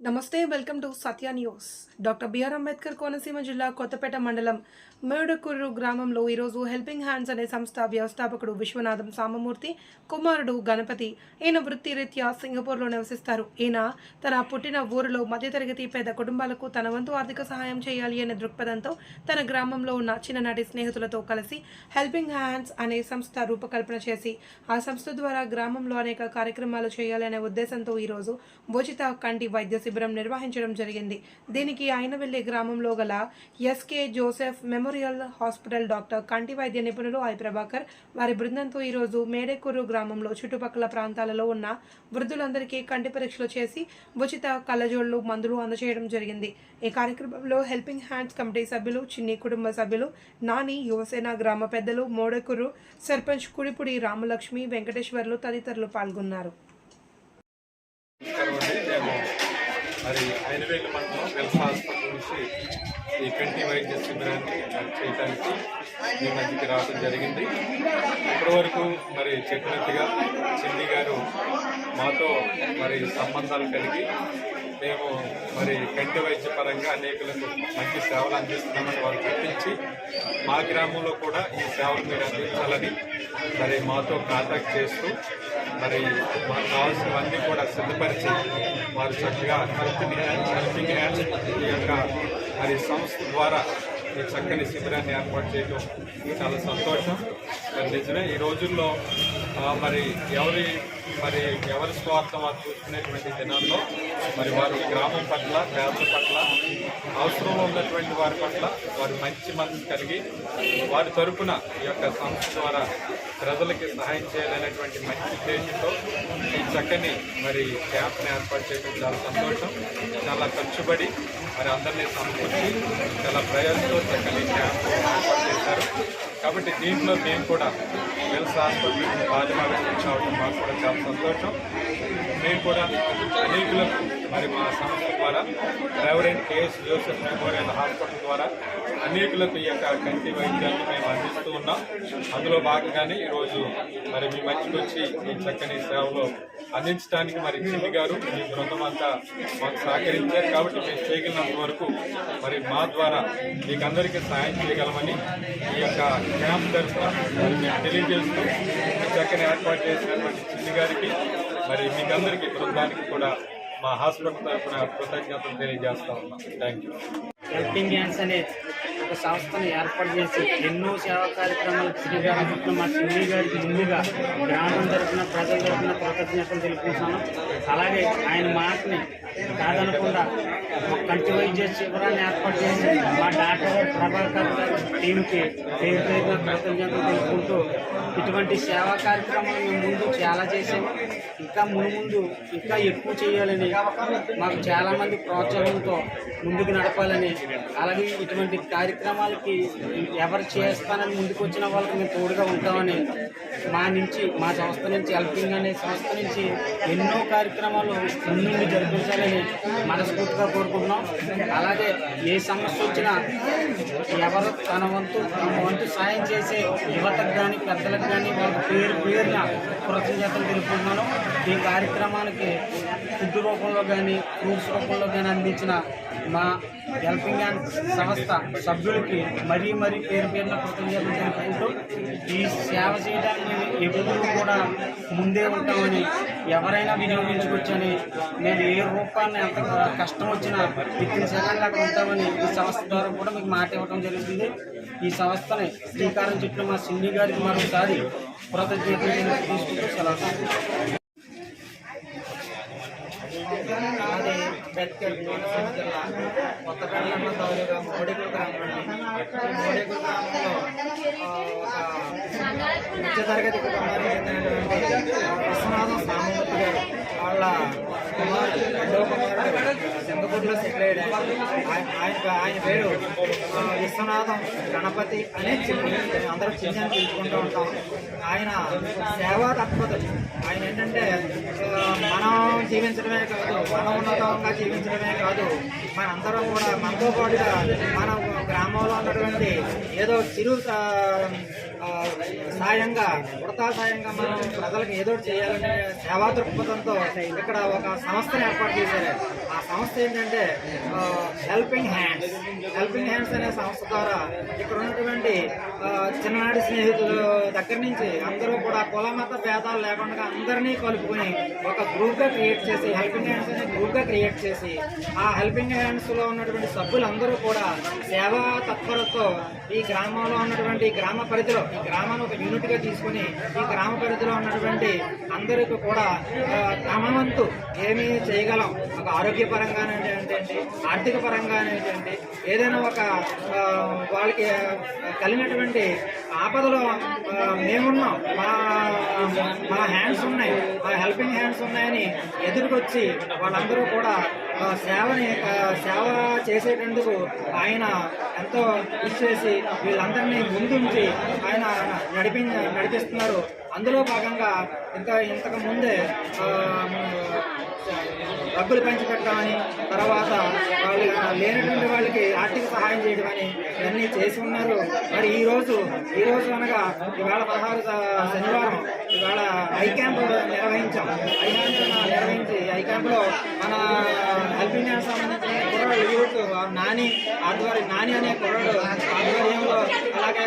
నమస్తే welcome to Satya news. Doctor BR Ambedkar Konaseema జిల్లా కొత్తపేట మండలం మేడకూరు గ్రామంలో ఈరోజు హెల్పింగ్ హ్యాండ్స్ అనే సంస్థ వ్యవస్థాపకుడు విశ్వనాథం సామమూర్తి కుమారుడు గణపతి ఈయన వృత్తిరీత్యా సింగపూర్లో నివసిస్తారు. ఈయన తన పుట్టిన ఊరిలో మధ్యతరగతి పేద కుటుంబాలకు తన వంతు ఆర్థిక సహాయం చేయాలి అనే దృక్పథంతో తన గ్రామంలో ఉన్న చిన్ననాటి స్నేహితులతో కలిసి హెల్పింగ్ హ్యాండ్స్ అనే సంస్థ రూపకల్పన చేసి ఆ సంస్థ ద్వారా గ్రామంలో అనేక కార్యక్రమాలు చేయాలనే ఉద్దేశంతో ఈరోజు ఉచిత కంటి వైద్య శిబిరం నిర్వహించడం జరిగింది. దీనికి ఆయన వెళ్ళి గ్రామంలో గల SK Joseph memorial hospital doctor కంటి వైద్య నిపుణులు ఐ ప్రభాకర్ వారి బృందంతో ఈరోజు మేడేకూరు గ్రామంలో చుట్టుపక్కల ప్రాంతాలలో ఉన్న వృద్ధులందరికీ కంటి పరీక్షలు చేసి ఉచిత కళ్ళజోళ్ళు మందులు అందజేయడం జరిగింది. ఈ కార్యక్రమంలో హెల్పింగ్ హ్యాండ్స్ కమిటీ సభ్యులు చిన్ని కుటుంబ సభ్యులు నాని యువసేన గ్రామ పెద్దలు మోడేకూరు సర్పంచ్ కుడిపుడి రామలక్ష్మి వెంకటేశ్వర్లు తదితరులు పాల్గొన్నారు. మరి ఐనవేలు మండలం వెల్ఫ్ హాస్పిటల్ నుంచి ఈ కంటి వైద్య శిబిరాన్ని చేయడానికి ఈ మధ్యకి రావడం జరిగింది. ఇప్పటివరకు మరి చెప్పినట్టుగా చెల్లి గారు మాతో మరి సంబంధాలు కలిగి మేము మరి కంటి వైద్య పరంగా అనేకులకు మంచి సేవలు అందిస్తున్నామని వారు గుర్తించి మా గ్రామంలో కూడా ఈ సేవలు మీరు అందించాలని మరి మాతో కాంటాక్ట్ చేస్తూ మరి మాకు కావాల్సినవన్నీ కూడా సిద్ధపరిచి వారు చక్కగా హెల్పింగ్ హ్యాండ్స్ హెల్పింగ్ హ్యాండ్స్ ఈ యొక్క మరి సంస్థ ద్వారా ఈ చక్కని శిబిరాన్ని ఏర్పాటు చేయడం చాలా సంతోషం. నిజమే ఈ రోజుల్లో మరి ఎవరి మరి ఎవరి స్వార్థం వారు చూసుకునేటువంటి దినాల్లో మరి వారు గ్రామం పట్ల పేదల పట్ల అవసరంలో ఉన్నటువంటి వారి పట్ల వారు మంచి మనసు కలిగి వారి తరపున ఈ యొక్క సంస్థ ద్వారా ప్రజలకి సహాయం చేయాలనేటువంటి మంచి ఉద్దేశంతో ఈ చక్కని మరి క్యాంప్ని ఏర్పాటు చేయడం చాలా సంతోషం చాలా ఖర్చుపడి మరి అందరినీ సమకూర్చి చాలా ప్రయోజనం చక్కని క్యాంప్ కాబట్టి దీంట్లో మేము కూడా వెల్స్ హాస్పిటల్ భాగంగా అవడం మాకు కూడా చాలా సంతోషం. నేను కూడా అనేకులకు మరి మా సంస్థ ద్వారా reverend KS Joseph memorial hospital ద్వారా అనేకులకు ఈ యొక్క కంటి వైద్యాన్ని మేము అందిస్తూ ఉన్నాం. అందులో భాగంగానే ఈరోజు మరి మీ మధ్యకి వచ్చి ఈ చక్కని సేవలో అందించడానికి మరి చిన్ని గారు మీ బృందం అంతా మాకు సహకరించారు కాబట్టి మేము చేయగలిగినంత వరకు మరి మా ద్వారా మీకు అందరికీ సాయం చేయగలమని ఈ యొక్క క్యాంప్ తరఫున మేము తెలియజేస్తూ చక్కని ఏర్పాటు చేసినటువంటి చిన్ని గారికి మరి మీకు మీకందరికీ బృందానికి కూడా మా హాస్పిటల్ తరఫున కృతజ్ఞతలు తెలియజేస్తా ఉన్నాం. థ్యాంక్ యూ ఒక సంస్థను ఏర్పాటు చేసి ఎన్నో సేవా కార్యక్రమాలు శ్రీగారు మా చిన్ని గారికి ముందుగా గ్రామం తరఫున ప్రజల తరఫున కృతజ్ఞతలు తెలుపుతున్నాను. అలాగే ఆయన మాటని కాదనకుండా ఒక కంటి వైద్య శిబిరాన్ని ఏర్పాటు చేసి మా డాక్టర్ ప్రభాకర్ టీంకి పేరు పేరున కృతజ్ఞతలు తెలుపుకుంటూ ఇటువంటి సేవా కార్యక్రమాలు మేము ముందు చాలా చేసాము ఇంకా ముందు ముందు ఇంకా ఎక్కువ చేయాలని మాకు చాలామంది ప్రోత్సాహంతో ముందుకు నడపాలని అలాగే ఇటువంటి కార్యక్రమం కార్యక్రమాలకి ఎవరు చేస్తానని ముందుకు వచ్చిన వాళ్ళకి మేము తోడుగా ఉంటామని మా నుంచి మా సంస్థ నుంచి హెల్పింగ్ అనే సంస్థ నుంచి ఎన్నో కార్యక్రమాలు ముందుండి జరిపించాలని మనస్ఫూర్తిగా కోరుకుంటున్నాం. అలాగే ఏ సమస్య వచ్చినా ఎవరు తన వంతు తమ వంతు సాయం చేసే యువతకు కానీ పెద్దలకు కానీ వాళ్ళ పేరు పేరున కృతజ్ఞతలు తెలుపుకుంటున్నాను. ఈ కార్యక్రమానికి ఫుడ్ రూపంలో కానీ ఫ్రూట్స్ రూపంలో కానీ అందించిన మా హెల్పింగ్ హ్యాండ్ సంస్థ సభ్యులకి మరీ మరీ పేరు పేరున కృతజ్ఞతలు తెలుపుకుంటూ ఈ సేవ చేయడానికి ఎప్పుడూ కూడా ముందే ఉంటామని ఎవరైనా వినియోగించుకోవచ్చని మేము ఏ రూపాన్ని ఎంత కష్టం వచ్చినా విత్తిన సెకండ్ అక్కడ ఉంటామని ఈ సంస్థ ద్వారా కూడా మీకు మాట ఇవ్వడం జరుగుతుంది. ఈ సంస్థని శ్రీకారం చుట్టూ మా సిండి గారికి మరొకసారి కృతజ్ఞతలు తీసుకుంటూ సెలవు తీసుకుంటాం. మాది కోనసీమ జిల్లా కొత్తపేట తాలూకా మోడీగుల గ్రామం అండి గ్రామంలో ఒక మధ్య తరగతి కుటుంబానికి చెందినటువంటి గారు వాళ్ళ కుమారుడు కుమారుడు సింగపూర్లో సెటిల్ అయ్యాడు. ఆయన ఆయన పేరు విశ్వనాథం గణపతి అనే చిన్ని అందరూ చిన్న పిలుచుకుంటూ ఉంటాం. ఆయన సేవా తత్పరుడు. ఆయన ఏంటంటే మనం జీవించడమే కాదు మనం ఉన్నతంగా జీవించడమే కాదు మనందరం కూడా మనతో పాటుగా మన గ్రామంలో ఉన్నటువంటి ఏదో చిరు సాయంగా ఉడతా సాయంగా మనం ప్రజలకు ఏదో ఒకటి చేయాలనే సేవా దృక్పథంతో ఇక్కడ ఒక సంస్థను ఏర్పాటు చేశారు. ఆ సంస్థ ఏంటంటే హెల్పింగ్ హ్యాండ్స్ హెల్పింగ్ హ్యాండ్స్ అనే సంస్థ ద్వారా ఇక్కడ ఉన్నటువంటి చిన్ననాటి స్నేహితులు దగ్గర నుంచి అందరూ కూడా కుల మత భేదాలు లేకుండా అందరినీ కలుపుకొని ఒక గ్రూప్గా క్రియేట్ చేసి హెల్పింగ్ హ్యాండ్స్ అనే గ్రూప్గా క్రియేట్ చేసి ఆ హెల్పింగ్ హ్యాండ్స్లో ఉన్నటువంటి సభ్యులందరూ కూడా సేవా తత్పరతో ఈ గ్రామంలో ఉన్నటువంటి గ్రామ పరిధిలో ఈ గ్రామాన్ని ఒక యూనిట్గా తీసుకుని ఈ గ్రామ పరిధిలో ఉన్నటువంటి అందరికీ కూడా తమ వంతు ఏమి చేయగలం. ఒక ఆరోగ్యపరంగానే ఏంటంటే ఆర్థిక పరంగానే ఏదైనా ఒక వాళ్ళకి కలిగినటువంటి ఆపదలో మేమున్నాం. మా మా హ్యాండ్స్ ఉన్నాయి. మా హెల్పింగ్ హ్యాండ్స్ ఉన్నాయని ఎదురుకొచ్చి వాళ్ళందరూ కూడా సేవని సేవ చేసేటందుకు ఆయన ఎంతో కృషి చేసి వీళ్ళందరినీ ముందుంచి ఆయన నడిపి నడిపిస్తున్నారు. అందులో భాగంగా ఇంకా ఇంతకు ముందే డబ్బులు పంచిపెట్టమని తర్వాత వాళ్ళు లేనటువంటి వాళ్ళకి ఆర్థిక సహాయం చేయడం అని ఇవన్నీ చేసి ఉన్నారు. మరి ఈరోజు ఈరోజు ఈ రోజు అనగా ఇవాళ పదహారు శనివారం ఐ క్యాంప్ నిర్వహించాం. ఐ క్యాంప్ నిర్వహించి ఐ క్యాంప్లో మన హెల్పింగ్ సంబంధించిన కుర్రాడు యూత్ నాని ఆధ్వర్యం నాని అనే కుర్రాడు ఆధ్వర్యంలో అలాగే